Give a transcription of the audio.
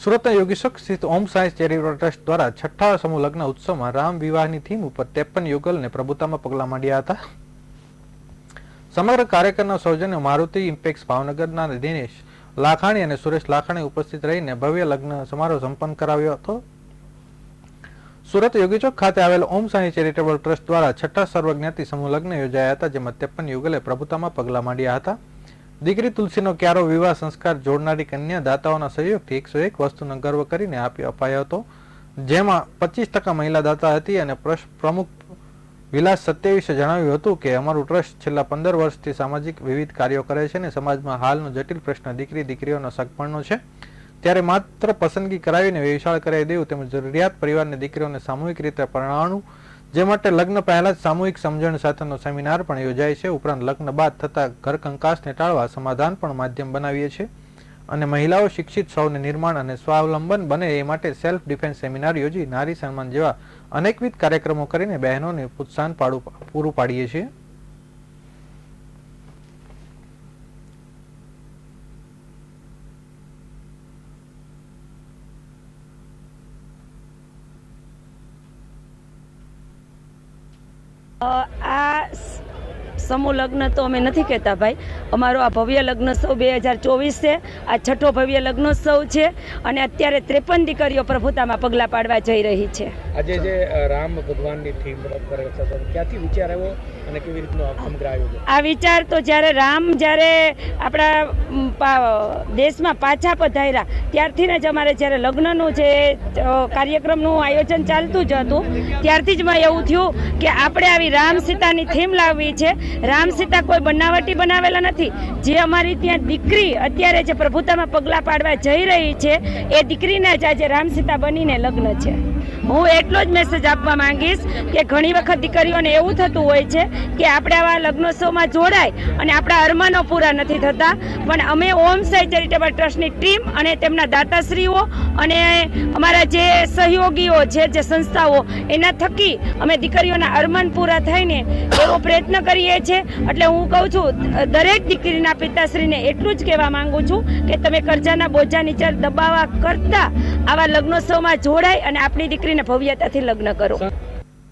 સુરતના યોગીશક સ્થિત ઓમ science charitable trust દ્વારા છઠ્ઠા સમૂહ લગ્ન ઉત્સવમાં રામ વિવાહની થીમ ઉપર ત્રેપન યુગલને પ્રભુતામાં પગલાં માંડ્યા હતા. સમગ્ર કાર્યક્રમના સૌજન્ય મારુતિ ઇમ્પેક્સ ભાવનગરના દિનેશ લાખાણી અને સુરેશ લાખાણી ઉપસ્થિત રહીને ભવ્ય લગ્ન સમારોહ સંપન્ન કરાવ્યો હતો. સુરત યોગીચોક ખાતે આવેલ ઓમ સાંઈ ચેરિટેબલ ટ્રસ્ટ દ્વારા છઠ્ઠા સર્વજ્ઞાતિ સમૂહ લગ્ન યોજાયા હતા, જેમાં ત્રેપન યુગલે પ્રભુતામાં પગલાં માંડ્યા હતા. દીકરી તુલસીનો ક્યારો વિવાહ સંસ્કાર જોડનારી કન્યા દાતાઓના સહયોગથી એકસો એક વસ્તુનો ગર્વ કરીને આપી અપાયો હતો. જેમાં પચીસ ટકા મહિલા દાતા હતી અને પ્રમુખ વિલાસ સત્યાવીસે જણાવ્યું હતું કે, અમારું ટ્રસ્ટ છેલ્લા પંદર વર્ષથી સામાજિક વિવિધ કાર્યો કરે છે અને સમાજમાં હાલનો જટિલ પ્રશ્ન દીકરી, દીકરીઓનો સગપણનો છે. ત્યારે માત્ર પસંદગી કરાવીને વિશાળ કરાવી દેવું તેમજ જરૂરિયાત પરિવારની દીકરીઓને સામૂહિક રીતે પરણાવવાનું જે માટે લગ્ન પહેલા જ સામૂહિક સમજણ સાથેનો સેમિનાર પણ યોજાય છે. ઉપરાંત લગ્ન બાદ થતા ઘર કંકાસને ટાળવા સમાધાન પણ માધ્યમ બનાવીએ છીએ. અને મહિલાઓ શિક્ષિત સૌને નિર્માણ અને સ્વાવલંબન બને એ માટે સેલ્ફ ડિફેન્સ સેમિનાર યોજી નારી સન્માન જેવા અનેકવિધ કાર્યક્રમો કરીને બહેનોને પ્રોત્સાહન પૂરું પાડીએ છીએ. આ સમૂહ લગ્ન તો અમે નથી કહેતા ભાઈ. અમારો આ ભવ્ય લગ્નોત્સવ બે હજાર ચોવીસ છે. આ છઠ્ઠો ભવ્ય લગ્નોત્સવ છે અને અત્યારે ત્રેપન દીકરીઓ પ્રભુતામાં પગલાં પાડવા જઈ રહી છે. આજે જે રામ ભગવાનની થીમ ક્યાંથી વિચાર આવ્યો? આ વિચાર તો જ્યારે રામ જ્યારે આપણા દેશમાં પાછા પધાર્યા, ત્યારથી જ અમારે જ્યારે લગ્નનું જે કાર્યક્રમનું આયોજન ચાલતું જ હતું, ત્યારથી જ માં એવું થયું કે આપણે આવી રામ સીતાની થીમ લાવવી છે. રામ સીતા કોઈ બનાવટી બનાવેલા નથી. જે અમારી ત્યાં દીકરી અત્યારે જે પ્રભુતામાં પગલાં પાડવા જઈ રહી છે, એ દીકરીના જ આજે રામ સીતા બનીને લગ્ન છે. હું એટલો જ મેસેજ આપવા માંગીશ કે ઘણી વખત દીકરીઓને એવું થતું હોય છે કે આપણે આવા લગ્નોત્સવમાં જોડાય અને આપણા અરમાનો પૂરા નથી થતા. પણ અમે ઓમ સાઈ ચેરિટેબલ ટ્રસ્ટની ટીમ અને તેમના દાતાશ્રીઓ અને અમારા જે સહયોગીઓ છે, જે સંસ્થાઓ, એના થકી અમે દીકરીઓના અરમાન પૂરા થઈને એવો પ્રયત્ન કરીએ છીએ. એટલે હું કહું છું, દરેક દીકરીના પિતાશ્રીને એટલું જ કહેવા માંગુ છું કે તમે કરજાના બોજા નીચે દબાવવા કરતા આવા લગ્નોત્સવમાં જોડાય અને આપણી દીકરીને ભવ્યતાથી લગ્ન કરો.